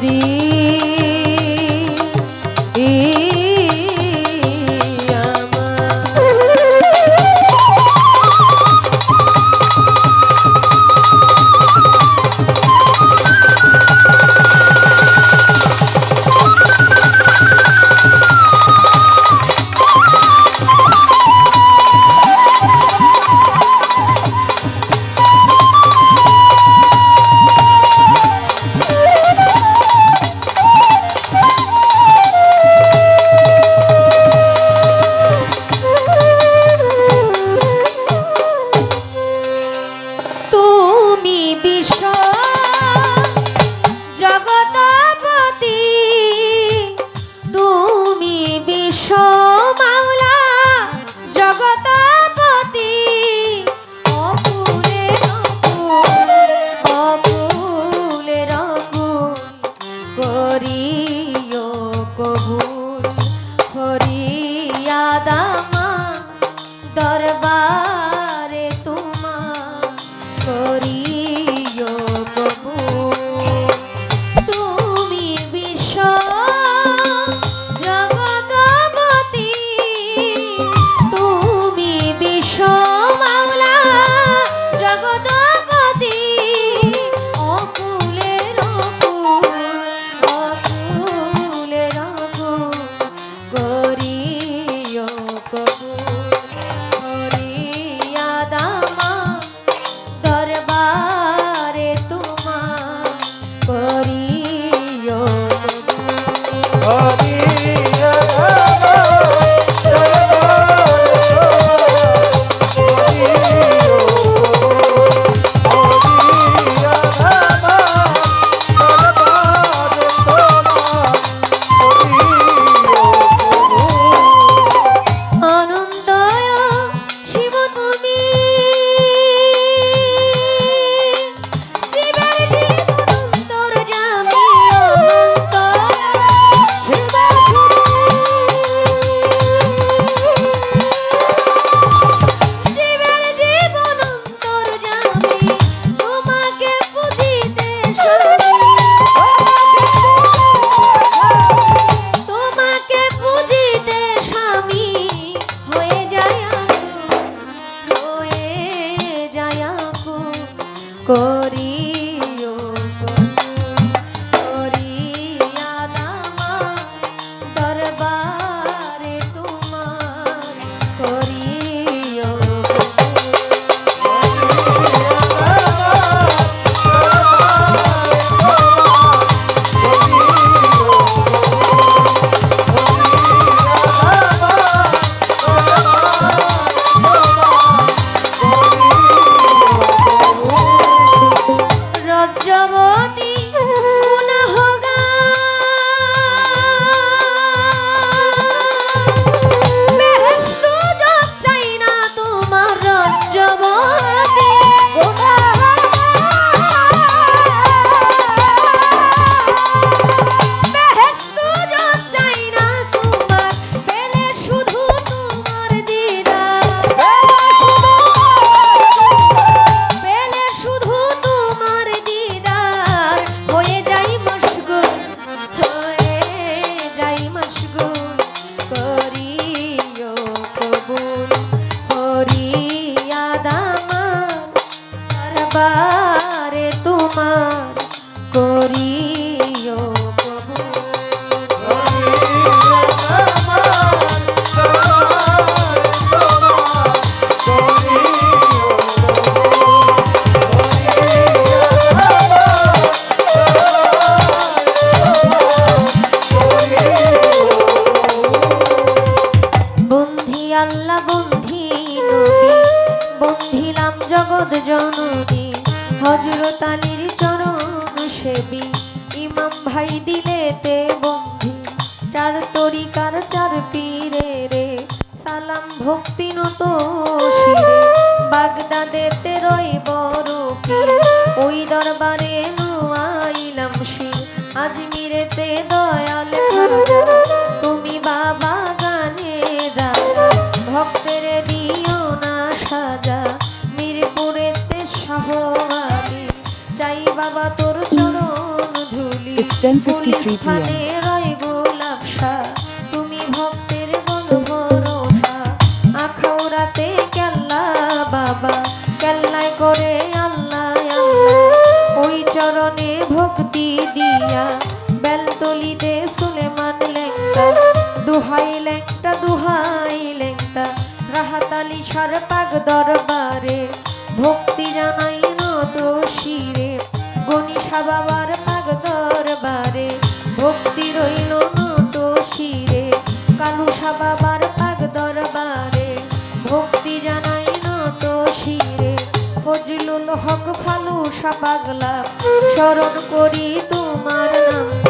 the বাগদাদেতে রইব রূপী। ওই দরবারে নুয়াইলাম সি আজমিরেতে দয়াল তুমি বাবা গানে রাজা ভক্তের দিও না সাজা। মিরপুরেতে সহবাগী। চাই বাবা তোর চরণ ধুলি। স্থানে ল্যাংটা বেলতলিতে সুলেমান লেংটা, দুহাই লেংটা, দুহাই ল্যাংটা রাহাতালি সার পাক দরবারে ভক্তি জানাই নত শিরে গণিসা বাবার পাক দরবারে ভক্তি রইল নত শিরে, কালু বাবার পাক দরবারে ভক্তি জানাই নত শিরে, ফজলুল হক ফালুসা পাগলা, স্মরণ করি তোমার নাম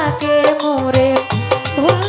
থাকে মোরে। ভুল